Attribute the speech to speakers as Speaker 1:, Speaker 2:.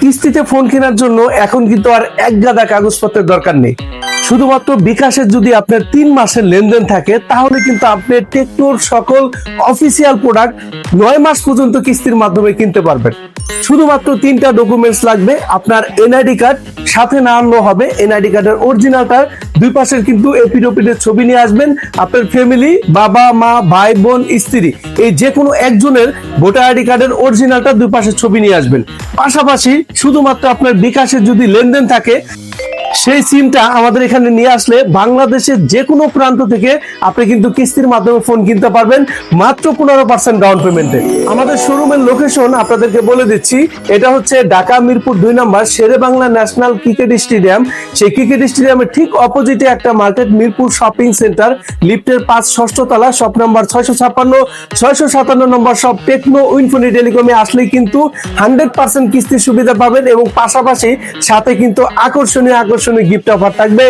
Speaker 1: কিস্তিতে ফোন কেনার জন্য এখন কিন্তু আর এক গাদা কাগজপত্রের দরকার নেই। শুধুমাত্র বিকাশের যদি আপনার তিন মাসের লেনদেন থাকে, তাহলে কিন্তু আপনি টেকনোর সকল অফিসিয়াল প্রোডাক্ট নয় মাস পর্যন্ত কিস্তির মাধ্যমে কিনতে পারবেন। শুধুমাত্র তিনটা ডকুমেন্টস লাগবে, আপনার এনআইডি কার্ড সাথে না আনলেও হবে। এনআইডি কার্ডের অরিজিনালটার দুই পাশের কিন্তু এপিডোপিডের ছবি নিয়ে আসবেন। আপনার ফ্যামিলি বাবা, মা, ভাই, বোন, স্ত্রী, এই যে কোনো একজনের ভোটার আইডি কার্ডের অরিজিনালটা দুই পাশের ছবি নিয়ে আসবেন। পাশাপাশি শুধুমাত্র আপনার বিকাশের যদি লেনদেন থাকে সেই সিমটা আমাদের এখানে নিয়ে আসলে বাংলাদেশের যে কোনো প্রান্ত থেকে আপনি কিন্তু কিস্তির মাধ্যমে ফোন কিনতে পারবেন, মাত্র পনেরো পার্সেন্ট ডাউন পেমেন্টে আমাদের শোরুমের লোকেশন আপনাদেরকে বলে দিচ্ছি, এটা হচ্ছে ঢাকা মিরপুর দুই নম্বর, Shere Bangla national cricket stadium. সেই ক্রিকেট স্টেডিয়ামের ঠিক অপোজিটে একটা মার্কেট মিরপুর শপিং সেন্টার লিফটের পাঁচ ষষ্ঠ তলা শপ নাম্বার ছয়শো ছাপ্পান্ন, ছয়শো সাতান্ন নম্বর সব টেকনো উইনফোনি টেলিকমে আসলেই কিন্তু হান্ড্রেড পার্সেন্ট কিস্তির সুবিধা পাবেন এবং পাশাপাশি সাথে কিন্তু আকর্ষণীয় আকর্ষণীয় গিফট অফার থাকবে।